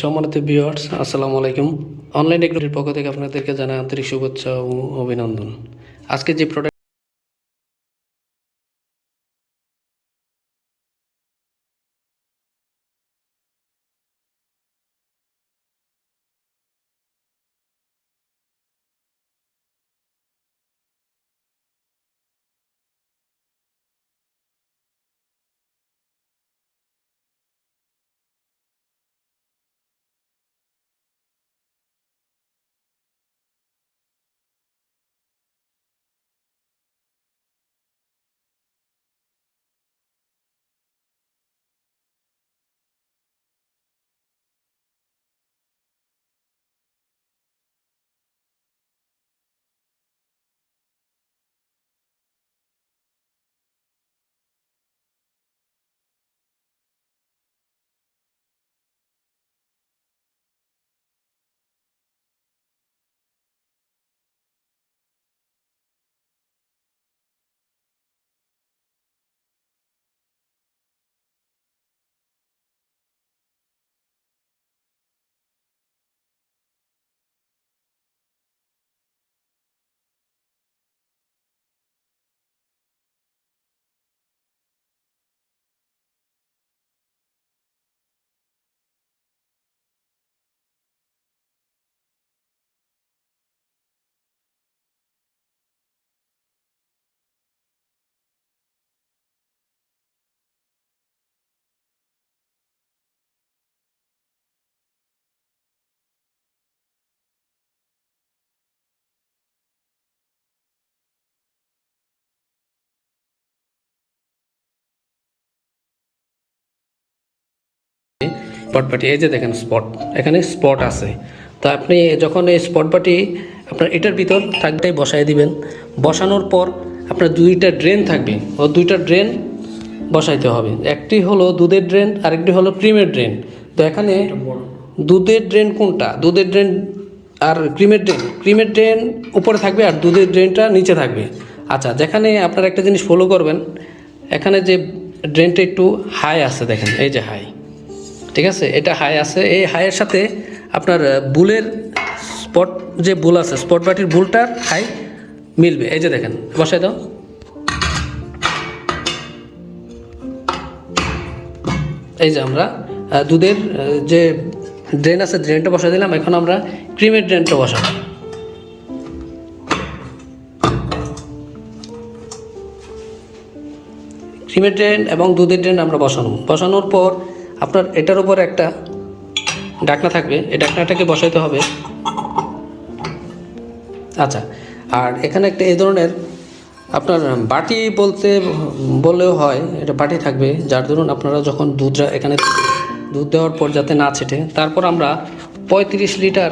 সম্মানিত ভিউয়ার্স আসসালামু আলাইকুম। অনলাইন টেকনোলজির পক্ষ থেকে আপনাদেরকে জানা আন্তরিক শুভেচ্ছা ও অভিনন্দন। আজকে যে প্রোডাক্ট স্পট বাটি এই যে দেখেন স্পট এখানে স্পট আছে। তো আপনি যখন এই স্পট বাটি আপনার এটার ভিতর থাকতেই বসাই দিবেন। বসানোর পর আপনার দুইটা ড্রেন থাকবে। ও দুইটা ড্রেন বসাইতে হবে। একটি হলো দুধের ড্রেন আরেকটি হলো ক্রিমের ড্রেন তো এখানে দুধের ড্রেন কোনটা? দুধের ড্রেন আর ক্রিমের ড্রেন ক্রিমের ড্রেন উপরে থাকবে আর দুধের ড্রেনটা নিচে থাকবে। আচ্ছা যেখানে আপনারা একটা জিনিস ফলো করবেন এখানে যে ড্রেনটা একটু হাই আছে দেখেন এই যে হাই ঠিক আছে? এটা হাই আছে। এই হাইয়ের সাথে আপনার বুলের স্পট যে বুল আছে স্পট বাটির বুলটার হাই মিলবে। এই যে দেখেন, বসাই দাও। এই যে আমরা দুধের যে ড্রেন আছে ড্রেনটা বসাই দিলাম। এখন আমরা ক্রিমের ড্রেনটা বসাবো। ক্রিমের ড্রেন এবং দুধের ড্রেন আমরা বসানো। বসানোর পর আপনার এটার উপর একটা ডাকনা থাকবে। এই ডাকনাটাকে বসাইতে হবে। আচ্ছা আর এখানে একটা এই ধরনের আপনার বাটি বলতে বললেও হয়, এটা বাটি থাকবে, যার ধরুন আপনারা যখন দুধটা এখানে দুধ দেওয়ার পর যাতে না ছেটে, তারপর আমরা পঁয়ত্রিশ লিটার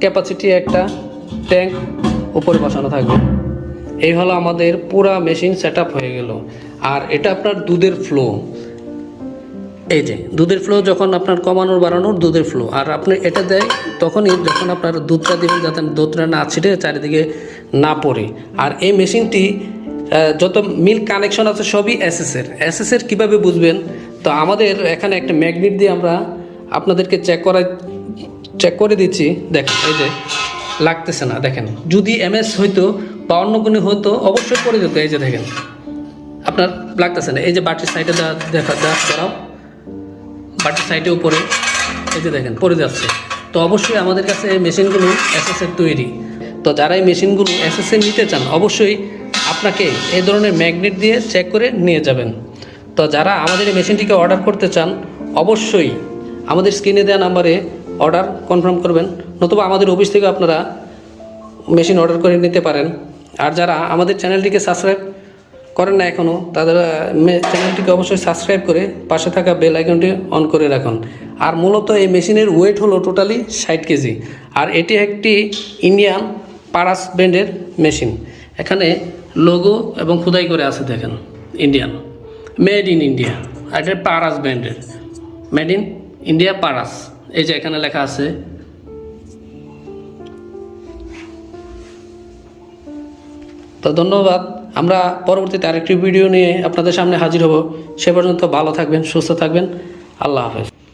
ক্যাপাসিটি একটা ট্যাঙ্ক উপরে বসানো থাকবে। এই হলো আমাদের পুরা মেশিন সেট হয়ে গেল। আর এটা আপনার দুধের ফ্লো এই যে, দুধের ফ্লো যখন আপনার কমানোর, বাড়ানোর দুধের ফ্লো আর আপনি এটা দেয় তখনই যখন আপনার দুধটা দেবেন, যাতে দুধটা না ছিটে চারিদিকে না পড়ে। আর এই মেশিনটি যত মিল কানেকশন আছে সবই এসএসের এসএসের কীভাবে বুঝবেন? তো আমাদের এখানে একটা ম্যাগনেট দিয়ে আমরা আপনাদেরকে চেক করা চেক করে দিচ্ছি। দেখেন, এই যে, লাগতেছে না, দেখেন। যদি এমএস হইতো বা অন্য কোনো হতো, অবশ্যই পড়ে যেত। এই যে দেখেন, আপনার লাগতেছে না। এই যে বাটির সাইডে দেখা দেখা করাও বাটির সাইডে উপরে, এই যে দেখেন, পড়ে যাচ্ছে। তো অবশ্যই আমাদের কাছে এই মেশিনগুলো এসএসের তৈরি। তো যারা এই মেশিনগুলো এসএসএ নিতে চান, অবশ্যই আপনাকে এই ধরনের ম্যাগনেট দিয়ে চেক করে নিয়ে যাবেন। তো যারা আমাদের এই মেশিনটিকে অর্ডার করতে চান, অবশ্যই আমাদের স্ক্রিনে দেওয়া নাম্বারে অর্ডার কনফার্ম করবেন, নতুবা আমাদের অফিস থেকে আপনারা মেশিন অর্ডার করে নিতে পারেন। আর যারা আমাদের চ্যানেলটিকে সাবস্ক্রাইব করেন না এখনও তাদের চ্যানেলটিকে অবশ্যই সাবস্ক্রাইব করে পাশে থাকা বেল আইকনটি অন করে রাখুন। আর মূলত এই মেশিনের ওয়েট হলো টোটালি ষাট কেজি। আর এটি একটি ইন্ডিয়ান পারাস ব্র্যান্ডের মেশিন এখানে লোগো এবং খোদাই করে আছে দেখেন ইন্ডিয়ান মেড ইন ইন্ডিয়া আর এটা পারাস ব্র্যান্ডের মেড ইন ইন্ডিয়া পারাস এই যে এখানে লেখা আছে তো ধন্যবাদ। আমরা পরবর্তীতে আরেকটি ভিডিও নিয়ে আপনাদের সামনে হাজির হব। সে পর্যন্ত ভালো থাকবেন, সুস্থ থাকবেন। আল্লাহ হাফেজ।